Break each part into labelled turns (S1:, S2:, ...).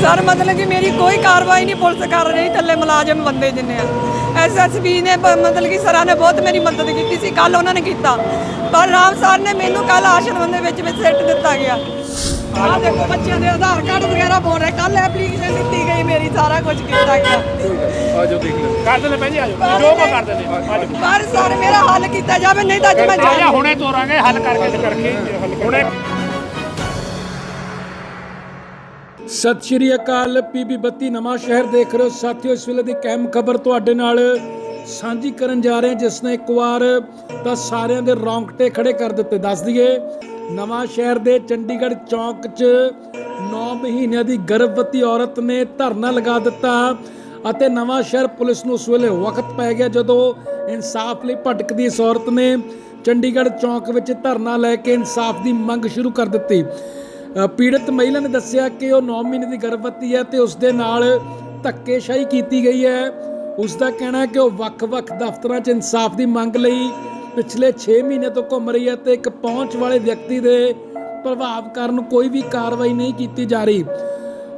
S1: Sir ਮਤਲਬ ਕਿ ਮੇਰੀ ਕੋਈ ਕਾਰਵਾਈ ਨਹੀਂ ਪੁਲਿਸ ਕਰ ਰਹੀ ਥੱਲੇ ਮੁਲਾਜ਼ਮ ਬੰਦੇ ਜਿੰਨੇ ਆ। ਐਸਐਸਬੀ ਨੇ ਬ- ਮਤਲਬ ਕਿ ਸਰਾਂ ਨੇ ਬਹੁਤ ਮੇਰੀ ਮਦਦ ਕੀਤੀ ਸੀ ਕੱਲ ਉਹਨਾਂ ਨੇ ਕੀਤਾ। ਪਰ ਰਾਮ ਸਰ ਨੇ ਮੈਨੂੰ ਕੱਲ ਆਸ਼ਰਮ ਦੇ ਵਿੱਚ ਵਿੱਚ ਸਿੱਟ ਦਿੱਤਾ ਗਿਆ। ਆਹ ਦੇਖੋ ਬੱਚਿਆਂ ਦੇ ਆਧਾਰ ਕਾਰਡ ਵਗੈਰਾ ਬੋਲ ਰਹੇ ਕੱਲ ਐਪਲੀਕੇਸ਼ਨ ਦਿੱਤੀ ਗਈ ਮੇਰੀ ਸਾਰਾ ਕੁਝ ਕੀਤਾ ਗਿਆ।
S2: ਆਜੋ ਦੇਖ ਲੈ
S3: ਕਰ ਦਿੰਦੇ ਭੈਣ ਜੀ ਆਜੋ। ਜੋ ਕੋ ਕਰ ਦਿੰਦੇ। ਆਜੋ।
S1: ਪਰ ਸਰ ਮੇਰਾ ਹੱਲ ਕੀਤਾ ਜਾਵੇ ਨਹੀਂ ਤਾਂ ਅੱਜ ਮੈਂ ਜਾਣ।
S3: ਹੁਣੇ ਤੋਰਾਂਗੇ ਹੱਲ ਕਰਕੇ ਤੇ ਕਰਕੇ। ਹੁਣੇ
S2: ਸਤਿ ਸ਼੍ਰੀ ਅਕਾਲ ਪੀਬੀ ਬੱਤੀ ਨਵਾਂ ਸ਼ਹਿਰ ਦੇਖ ਰਹੇ ਹੋ। ਸਾਥੀਓ, ਇਸ ਵੇਲੇ ਦੀ ਕੈਮ ਖਬਰ ਤੁਹਾਡੇ ਨਾਲ ਸਾਂਝੀ ਕਰਨ ਜਾ ਰਹੇ ਜਿਸ ਨੇ ਇੱਕ ਵਾਰ ਤਾਂ ਸਾਰਿਆਂ ਦੇ ਰੌਂਗਟੇ ਖੜੇ ਕਰ ਦਿੱਤੇ। ਦੱਸ ਦਈਏ, ਨਵਾਂ ਸ਼ਹਿਰ ਦੇ ਚੰਡੀਗੜ੍ਹ ਚੌਂਕ 'ਚ 9 ਮਹੀਨਿਆਂ ਦੀ ਗਰਭਵਤੀ ਔਰਤ ਨੇ ਧਰਨਾ ਲਗਾ ਦਿੱਤਾ ਅਤੇ ਨਵਾਂ ਸ਼ਹਿਰ ਪੁਲਿਸ ਨੂੰ ਉਸ ਵੇਲੇ ਵਕਤ ਪੈ ਗਿਆ ਜਦੋਂ ਇਨਸਾਫ ਲਈ ਭਟਕਦੀ ਇਸ ਔਰਤ ਨੇ ਚੰਡੀਗੜ੍ਹ ਚੌਂਕ ਵਿੱਚ ਧਰਨਾ ਲੈ ਕੇ ਇਨਸਾਫ ਦੀ ਮੰਗ ਸ਼ੁਰੂ ਕਰ ਦਿੱਤੀ। ਪੀੜਤ ਮਹਿਲਾ ਨੇ ਦੱਸਿਆ ਕਿ ਉਹ 9 ਮਹੀਨੇ ਦੀ ਗਰਭਵਤੀ ਹੈ ਤੇ ਉਸ ਦੇ ਨਾਲ ਧੱਕੇਸ਼ਾਹੀ ਕੀਤੀ ਗਈ ਹੈ। ਉਸ ਦਾ ਕਹਿਣਾ ਹੈ ਕਿ ਉਹ ਵੱਖ-ਵੱਖ ਦਫ਼ਤਰਾਂ 'ਚ ਇਨਸਾਫ ਦੀ ਮੰਗ ਲਈ ਪਿਛਲੇ 6 ਮਹੀਨੇ ਤੋਂ ਘੁੰਮ ਰਹੀ ਹੈ ਤੇ ਇੱਕ ਪਹੁੰਚ ਵਾਲੇ ਵਿਅਕਤੀ ਦੇ ਪ੍ਰਭਾਵ ਕਾਰਨ ਕੋਈ ਵੀ ਕਾਰਵਾਈ ਨਹੀਂ ਕੀਤੀ ਜਾ ਰਹੀ।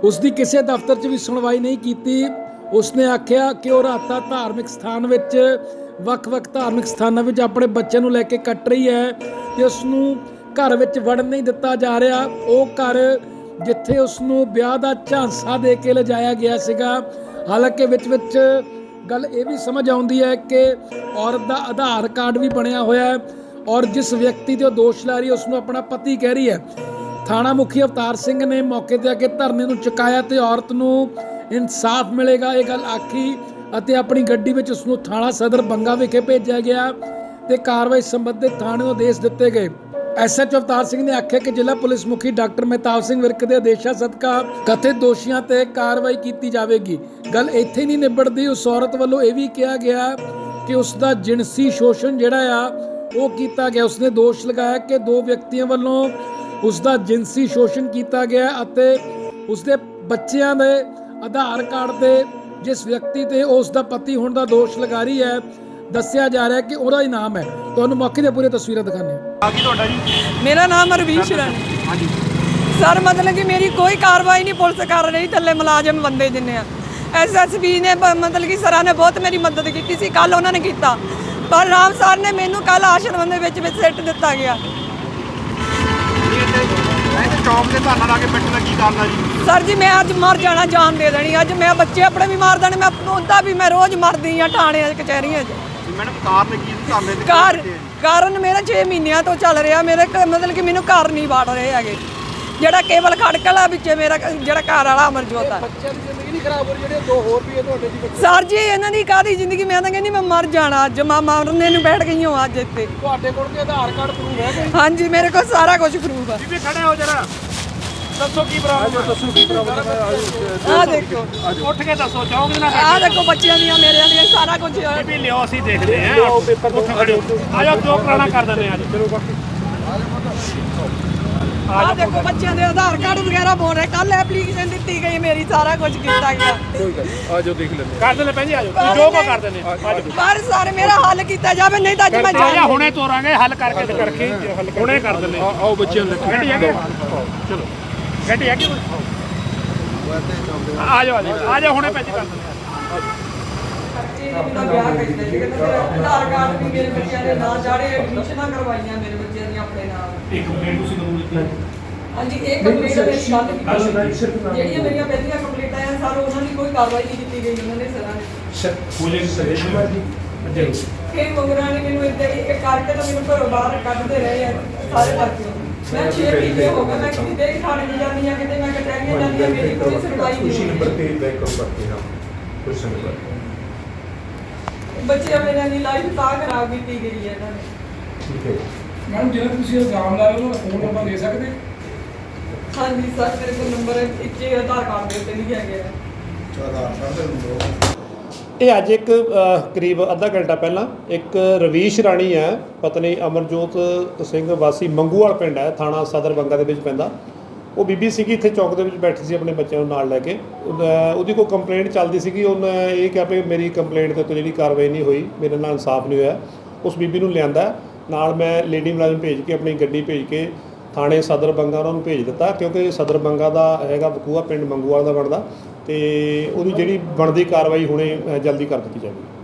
S2: ਉਸ ਦੀ ਕਿਸੇ ਦਫ਼ਤਰ 'ਚ ਵੀ ਸੁਣਵਾਈ ਨਹੀਂ ਕੀਤੀ। ਉਸਨੇ ਆਖਿਆ ਕਿ ਉਹ ਰਾਤਾਂ ਧਾਰਮਿਕ ਸਥਾਨ ਵਿੱਚ ਵੱਖ-ਵੱਖ ਧਾਰਮਿਕ ਸਥਾਨਾਂ ਵਿੱਚ ਆਪਣੇ ਬੱਚਿਆਂ ਨੂੰ ਲੈ ਕੇ ਕੱਟ ਰਹੀ ਹੈ ਤੇ ਉਸ ਨੂੰ ਘਰ ਵਿੱਚ ਵੜਨ ਨਹੀਂ ਦਿੱਤਾ ਜਾ ਰਿਹਾ। ਉਹ ਘਰ ਜਿੱਥੇ ਉਸ ਨੂੰ ਵਿਆਹ ਦਾ ਝਾਂਸਾ ਦੇ ਕੇ ਲਿਜਾਇਆ ਗਿਆ ਸੀਗਾ। ਹਾਲਾਂਕਿ ਵਿੱਚ ਵਿੱਚ ਗੱਲ ਇਹ ਵੀ ਸਮਝ ਆਉਂਦੀ ਹੈ ਕਿ ਔਰਤ ਦਾ ਆਧਾਰ ਕਾਰਡ ਵੀ ਬਣਿਆ ਹੋਇਆ ਹੈ ਔਰ ਜਿਸ ਵਿਅਕਤੀ ਤੇ ਉਹ ਦੋਸ਼ ਲਾ ਰਹੀ ਹੈ ਉਸ ਨੂੰ ਆਪਣਾ ਪਤੀ ਕਹਿ ਰਹੀ ਹੈ। ਥਾਣਾ ਮੁਖੀ ਅਵਤਾਰ ਸਿੰਘ ਨੇ ਮੌਕੇ ਤੇ ਆ ਕੇ ਧਰਨੇ ਨੂੰ ਚੁਕਾਇਆ ਤੇ ਔਰਤ ਨੂੰ ਇਨਸਾਫ ਮਿਲੇਗਾ, ਇਹ ਗੱਲ ਆਖੀ ਅਤੇ ਆਪਣੀ ਗੱਡੀ ਵਿੱਚ ਉਸ ਨੂੰ ਥਾਣਾ ਸਦਰ ਬੰਗਾ ਵਿਖੇ ਭੇਜਿਆ ਗਿਆ ਤੇ ਕਾਰਵਾਈ ਸੰਬੰਧਿਤ ਥਾਣੇ ਨੂੰ ਆਦੇਸ਼ ਦਿੱਤੇ ਗਏ। ਐਸਐਚ ਅਵਤਾਰ ਸਿੰਘ ਨੇ ਆਖਿਆ ਕਿ ਜ਼ਿਲ੍ਹਾ ਪੁਲਿਸ ਮੁਖੀ ਡਾਕਟਰ ਮਹਿਤਾਬ ਸਿੰਘ ਵਿਰਕ ਦੇ ਆਦੇਸ਼ਾਂ ਸਦਕਾ ਕਥਿਤ ਦੋਸ਼ੀਆਂ ਤੇ ਕਾਰਵਾਈ ਕੀਤੀ ਜਾਵੇਗੀ। ਗੱਲ ਇੱਥੇ ਨਹੀਂ ਨਿਬੜਦੀ, ਉਸ ਔਰਤ ਵੱਲੋਂ ਇਹ ਵੀ ਕਿਹਾ ਗਿਆ ਕਿ ਉਸ ਦਾ ਜਿਨਸੀ ਸ਼ੋਸ਼ਣ ਜਿਹੜਾ ਆ, ਉਹ ਕੀਤਾ ਗਿਆ। ਉਸਨੇ ਦੋਸ਼ ਲਗਾਇਆ ਕਿ ਦੋ ਵਿਅਕਤੀਆਂ ਵੱਲੋਂ ਉਸ ਦਾ ਜਿਨਸੀ ਸ਼ੋਸ਼ਣ ਕੀਤਾ ਗਿਆ ਅਤੇ ਉਸ ਦੇ ਬੱਚਿਆਂ ਦੇ ਆਧਾਰ ਕਾਰਡ ਤੇ ਜਿਸ ਵਿਅਕਤੀ ਤੇ ਉਸ ਦਾ ਪਤੀ ਹੋਣ ਦਾ ਦੋਸ਼ ਲਗਾ ਰਹੀ ਹੈ ਦੱਸਿਆ ਜਾ ਰਿਹਾ ਕਿ ਉਹਦਾ ਹੀ ਨਾਮ ਹੈ। ਤੁਹਾਨੂੰ ਮੌਕੇ ਦੀਆਂ ਪੂਰੀਆਂ ਤਸਵੀਰਾਂ ਹਾਂ।
S3: ਆ ਕੀ ਤੁਹਾਡਾ ਜੀ?
S1: ਮੇਰਾ ਨਾਮ ਰਵੀਸ਼ ਰਾਣੀ
S3: ਹਾਂਜੀ।
S1: ਸਰ ਮਤਲਬ ਕਿ ਮੇਰੀ ਕੋਈ ਕਾਰਵਾਈ ਨਹੀਂ ਪੁਲਿਸ ਕਰ ਰਹੀ ਥੱਲੇ ਮੁਲਾਜ਼ਮ ਬੰਦੇ ਜਿੰਨੇ ਆ। ਐਸਐਸਬੀ ਨੇ ਬ- ਮਤਲਬ ਕਿ ਸਰਾਂ ਨੇ ਬਹੁਤ ਮੇਰੀ ਮਦਦ ਕੀਤੀ ਸੀ ਕੱਲ ਉਹਨਾਂ ਨੇ ਕੀਤਾ। ਪਰ ਰਾਮ ਸਰ ਨੇ ਮੈਨੂੰ ਕੱਲ ਆਸ਼ਰਮ ਦੇ ਵਿੱਚ ਵਿੱਚ ਸਿੱਟ ਦਿੱਤਾ ਗਿਆ।
S3: ਇਹ ਤੇ ਚੌਂਕ ਤੇ ਧਰਨਾ ਲਾ ਕੇ ਬੈਠਣ ਦਾ ਕੀ ਕਾਰਨ ਆ ਜੀ?
S1: ਸਰ ਜੀ ਮੈਂ ਅੱਜ ਮਰ ਜਾਣਾ ਜਾਨ ਦੇ ਦੇਣੀ। ਅੱਜ ਮੈਂ ਬੱਚੇ ਆਪਣੇ ਵੀ ਮਾਰ ਦੇਣੇ ਮੈਂ ਉਹਦਾ ਵੀ ਮੈਂ ਰੋਜ਼ ਮਰਦੀ ਆ 'ਚ ਕਚਹਿਰੀਆਂ 'ਚ।
S3: ਮੈਡਮ ਕਾਰਨ ਕੀ ਸੀ ਧਰਨੇ ਦੇ
S1: ਘਰ ਕਾਰਨ ਮੇਰਾ 6 ਮਹੀਨਿਆਂ ਤੋਂ ਚੱਲ ਰਿਹਾ ਮੇਰੇ ਘ- ਮਤਲਬ ਕਿ ਮੈਨੂੰ ਘਰ ਨਹੀਂ ਵਾੜ ਰਹੇ ਹੈਗੇ। ਜਿਹੜਾ ਕੇਵਲ ਖੜਕਲਾ ਵਿੱਚ ਮੇਰਾ ਜਿਹੜਾ ਘਰ ਵਾਲਾ ਅਮਰਜੋਤ ਆ।
S2: ਬੱਚਿਆਂ ਦੀ ਜ਼ਿੰਦਗੀ ਨਹੀਂ ਖਰਾਬ ਹੋ ਰਹੀ ਜਿਹੜੇ ਦੋ ਹੋਰ ਵੀ ਇਹ ਤੁਹਾਡੇ ਦੀ
S1: ਸਰ ਜੀ ਇਹਨਾਂ ਦੀ ਕਾਦੀ ਜ਼ਿੰਦਗੀ? ਮੈਂ ਤਾਂ ਕਹਿੰਦੀ ਮੈਂ ਮਰ ਜਾਣਾ ਅੱਜ ਮੈਂ ਮਰਨੇ ਨੂੰ ਬੈਠ ਗਈ ਹਾਂ ਅੱਜ ਇੱਥੇ।
S2: ਤੁਹਾਡੇ ਕੋਲ ਤੇ ਆਧਾਰ ਕਾਰਡ ਪ੍ਰੂਫ ਹੈ ਕੋਈ?
S1: ਹਾਂਜੀ ਮੇਰੇ ਕੋਲ ਸਾਰਾ ਕੁਝ ਪ੍ਰੂਫ ਆ।
S3: ਬੀਬੀ ਖੜੇ ਹੋ ਜਰਾ? ਦੱਸੋ ਕੀ ਪ੍ਰੋਬਲਮ ਹੈ
S2: ਦੱਸੋ ਕੀ ਪ੍ਰੋਬਲਮ ਹੈ
S1: ਆਹ ਦੇਖੋ।
S3: ਉੱਠ ਕੇ ਦੱਸੋ ਚੌਂਕ ਦੇ ਨਾਲ
S1: ਆਹ ਦੇਖੋ ਬੱਚਿਆਂ ਦੀਆਂ ਮੇਰਿਆਂ ਦੀਆਂ ਸਾਰਾ ਕੁਝ।
S3: ਬੀਬੀ ਲਿਓ ਅਸੀਂ ਦੇਖਦੇ ਹਾਂ। ਆਓ ਪੇਪਰ ਤੋਂ ਖੜੇ ਹੋ। ਆਜੋ ਜੋ ਕਰਾਣਾ ਕਰ ਦਿੰਦੇ ਆ ਚਲੋ ਬਾਕੀ।
S1: ਆਹ ਦੇਖੋ ਬੱਚਿਆਂ ਦੇ ਆਧਾਰ ਕਾਰਡ ਵਗੈਰਾ ਬੋਲ ਰਹੇ। ਕੱਲ ਐਪਲੀਕੇਸ਼ਨ ਦਿੱਤੀ ਗਈ ਮੇਰੀ ਸਾਰਾ ਕੁਝ ਕੀਤਾ ਗਿਆ।
S2: ਕੋਈ ਗੱਲ ਆਜੋ ਦੇਖ ਲੈਂਦੇ
S3: ਕਰ ਦਿੰਦੇ ਭੈਣ ਜੀ ਆਜੋ। ਜੋ ਕੋ ਕਰ ਦਿੰਦੇ
S1: ਪਰ ਸਰ ਮੇਰਾ ਹੱਲ ਕੀਤਾ ਜਾਵੇ ਨਹੀਂ ਤਾਂ ਅੱਜ ਮੈਂ ਜਾਣ
S3: ਹੁਣੇ ਤੋਰਾਂਗੇ ਹੱਲ ਕਰਕੇ ਕਰਕੇ ਹੁਣੇ ਕਰ ਦਿੰਦੇ
S2: ਆ- ਆਓ ਬੱਚਿਆਂ ਨੂੰ
S3: ਗੱਡੀ ਹੈਗੀ ਚਲੋ ਗੱਡੀ ਹੈਗੀ ਆ ਜਾਓ। ਆ ਜਾਓ ਹੁਣੇ ਜੀ ਕਰ ਦਿੰਦੇ
S1: ਦਾ ਵਿਆਹ ਕੀਤਾ ਸੀ ਕਹਿੰਦਾ ਮੇਰਾ ਆਧਾਰ ਕਾਰਡ ਵੀ ਮੇਰੇ ਬੱਚਿਆਂ ਦੇ ਨਾਂ ਚਾੜੇ ਐਡਮਿਸ਼ਨਾਂ ਕਰਵਾਈਆਂ ਮੇਰੇ ਬੱਚਿਆਂ ਦੀਆਂ ਆਪਣੇ ਨਾਲ।
S3: ਇੱਕ ਕੰਪਲੇਂਟ ਤੁਸੀਂ ਕਦੋਂ ਦਿੱਤੀ
S1: ਹਾਂਜੀ ਇਹ ਕੰਪਲੀਟ ਮੇਰੀ ਗੱਲ ਕੀਤੀ ਜਿਹੜੀਆਂ ਮੇਰੀਆਂ ਪਹਿਲੀਆਂ ਕੰਪਲੀਟਾਂ ਆ ਸਰ ਉਹਨਾਂ ਦੀ ਕੋਈ ਕਾਰਵਾਈ ਨਹੀਂ ਕੀਤੀ ਗਈ ਉਹਨਾਂ ਨੇ ਸਰਾਂ ਨੇ
S3: ਕੋਲੇ ਸਜੇਸ਼ਨ ਜੀ।
S1: ਫਿਰ ਮੰਗਰਾਂ ਨੇ ਮੈਨੂੰ ਇੱਦਾਂ ਹੀ ਇਹ ਕਰਕੇ ਤਾਂ ਮੈਨੂੰ ਘਰੋਂ ਬਾਹਰ ਕੱਢਦੇ ਰਹੇ ਆ ਸਾਰੇ ਪਾਸੇ ਮੈਂ 6 ਮਹੀਨੇ ਹੋ ਗਏ ਮੈਂ ਕਿਤੇ ਥਾਣੇ ਨੂੰ ਜਾਂਦੀ ਆ ਕਿਤੇ ਮੈਂ ਕਟਹਿਰੀਆਂ ਜਾਂਦੀ ਆ ਮੇਰੀ ਕੋਈ ਸੁਣਵਾਈ
S4: ਖੁਸ਼ੀ
S1: ਨਹੀਂ
S4: ਨੰਬਰ ਤੇ ਬੈਕ ਕਰ ਸਕਦੇ ਹਾਂ। ਕੁਛ ਨਹੀਂ ਬਾਤ
S1: ਬੱਚੇ ਮੇਰਾ ਦੀ ਲਾਈਫ ਤਾਂ ਖਰਾਬ ਕੀਤੀ ਗਈ ਹੈ ਇਹਨਾਂ ਨੇ।
S4: ਠੀਕ ਹੈ
S2: ਮੈਡਮ ਜਿਹੜਾ ਤੁਸੀਂ ਇਲਜ਼ਾਮ ਲਾ ਰਹੇ ਹੋ ਫੋਨ ਨੰਬਰ ਦੇ ਸਕਦੇ?
S1: ਹਾਂਜੀ ਸਰ ਮੇਰੇ ਕੋਲ ਨੰਬਰ ਇੱਥੇ ਆਧਾਰ ਕਾਰਡ ਦੇ ਉੱਤੇ ਨਹੀਂ ਹੈਗਾ। ਆਧਾਰ ਕਾਰਡ ਦਾ ਨੰਬਰ
S5: ਇਹ ਅੱਜ ਇੱਕ ਕਰੀਬ ਅੱਧਾ ਘੰਟਾ ਪਹਿਲਾਂ ਇੱਕ ਰਵੀਸ਼ ਰਾਣੀ ਹੈ, ਪਤਨੀ ਅਮਰਜੋਤ ਸਿੰਘ ਵਾਸੀ ਮੰਗੂਵਾਲ ਪਿੰਡ ਹੈ, ਥਾਣਾ ਸਦਰ ਬੰਗਾ ਦੇ ਵਿੱਚ ਪੈਂਦਾ। ਉਹ ਬੀਬੀ ਸੀਗੀ, ਇੱਥੇ ਚੌਕ ਦੇ ਵਿੱਚ ਬੈਠੀ ਸੀ ਆਪਣੇ ਬੱਚਿਆਂ ਨੂੰ ਨਾਲ ਲੈ ਕੇ। ਉਹਦਾ- ਉਹਦੀ ਕੋਈ ਕੰਪਲੇਂਟ ਚੱਲਦੀ ਸੀਗੀ, ਉਹਨੇ ਇਹ ਕਿਹਾ ਵੀ ਮੇਰੀ ਕੰਪਲੇਂਟ ਦੇ ਉੱਤੇ ਜਿਹੜੀ ਕਾਰਵਾਈ ਨਹੀਂ ਹੋਈ, ਮੇਰੇ ਨਾਲ ਇਨਸਾਫ ਨਹੀਂ ਹੋਇਆ। ਉਸ ਬੀਬੀ ਨੂੰ ਲਿਆਂਦਾ, ਨਾਲ ਮੈਂ ਲੇਡੀ ਮੁਲਾਜ਼ਮ ਭੇਜ ਕੇ ਆਪਣੀ ਗੱਡੀ ਭੇਜ ਕੇ ਥਾਣੇ ਸਦਰ ਬੰਗਾ ਉਹਨਾਂ ਨੂੰ ਭੇਜ ਦਿੱਤਾ, ਕਿਉਂਕਿ ਸਦਰ ਬੰਗਾ ਦਾ ਹੈਗਾ ਬਕੂਆ ਪਿੰਡ ਮੰਗੂਵਾਲ ਦਾ ਬਣਦਾ। ਤੇ ਉਹਦੀ ਜਿਹੜੀ ਬਣਦੀ ਕਾਰਵਾਈ ਹੁਣੇ ਜਲਦੀ ਕਰ ਦਿੱਤੀ ਜਾਵੇਗੀ।